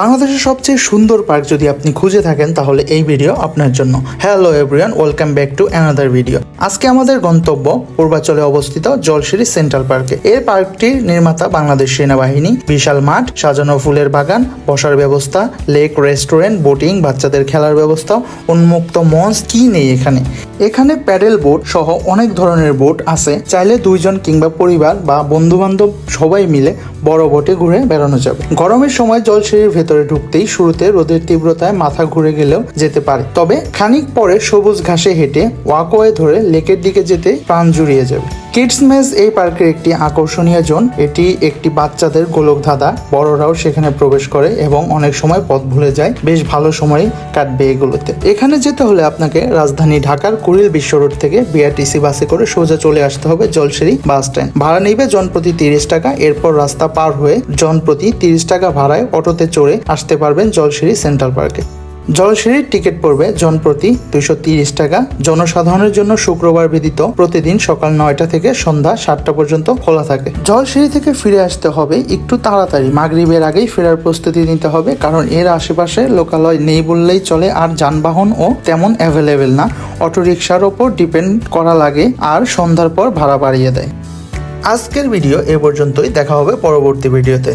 বাংলাদেশের সবচেয়ে সুন্দর পার্ক যদি আপনি খুঁজে থাকেন, তাহলে এই ভিডিও আপনার জন্য। Hello everyone welcome back to another video আজকে আমাদের গন্তব্য পূর্বাচলে অবস্থিত জলশিরি সেন্ট্রাল পার্কে। এই পার্কটির নির্মাতা বাংলাদেশ সেনাবাহিনী। বিশাল মাঠ, সাজানো ফুলের বাগান, বসার ব্যবস্থা লেক রেস্টুরেন্ট বোটিং বাচ্চাদের খেলার ব্যবস্থা, উন্মুক্ত মঞ্চ, কি নেই এখানে? এখানে প্যাডেল বোট সহ অনেক ধরনের বোট আছে। চাইলে দুইজন কিংবা পরিবার বা বন্ধু বান্ধব সবাই মিলে বড় বোটে ঘুরে বেড়ানো যাবে। গরমের সময় জলসিঁড়ির ভেতরে ঢুকতেই শুরুতে রোদের তীব্রতায় মাথা ঘুরে গেলেও যেতে পারে। তবে খানিক পরে সবুজ ঘাসে হেঁটে ওয়াকওয়ে ধরে লেকের দিকে যেতে প্রাণ জুড়িয়ে যাবে। কিডস মেজ এই পার্কের একটি আকর্ষণীয় জোন। এটি একটি বাচ্চাদের গোলকধাঁধা। বড়রাও সেখানে প্রবেশ করে এবং অনেক সময় পথ ভুলে যায়। বেশ ভালো সময় কাটবে এগুলোতে। এখানে যেতে হলে আপনাকে রাজধানী ঢাকার কুড়িল বিশ্ব রোড থেকে বিআরটিসি বাসে করে সোজা চলে আসতে হবে জলসিঁড়ি বাস স্ট্যান্ড। ভাড়া নেবে জনপ্রতি তিরিশ টাকা। এরপর রাস্তা পার হয়ে জনপ্রতি তিরিশ টাকা ভাড়ায় অটোতে চড়ে আসতে পারবেন জলসিঁড়ি সেন্ট্রাল পার্কে। জলসিঁড়ির টিকিট পড়বে জনপ্রতি দুইশো তিরিশ টাকা। জনসাধারণের জন্য শুক্রবার ব্যতীত প্রতিদিন সকাল নয়টা থেকে সন্ধ্যা সাতটা পর্যন্ত খোলা থাকে। জলসিঁড়ি থেকে ফিরে আসতে হবে একটু তাড়াতাড়ি। মাগরিবের আগেই ফেরার প্রস্তুতি নিতে হবে কারণ এর আশেপাশে লোকালয় নেই বললেই চলে আর যানবাহন ও তেমন অ্যাভেলেবেল না। অটোরিকশার ওপর ডিপেন্ড করা লাগে আর সন্ধ্যার পর ভাড়া বাড়িয়ে দেয়। আজকের ভিডিও এ পর্যন্তই। দেখা হবে পরবর্তী ভিডিওতে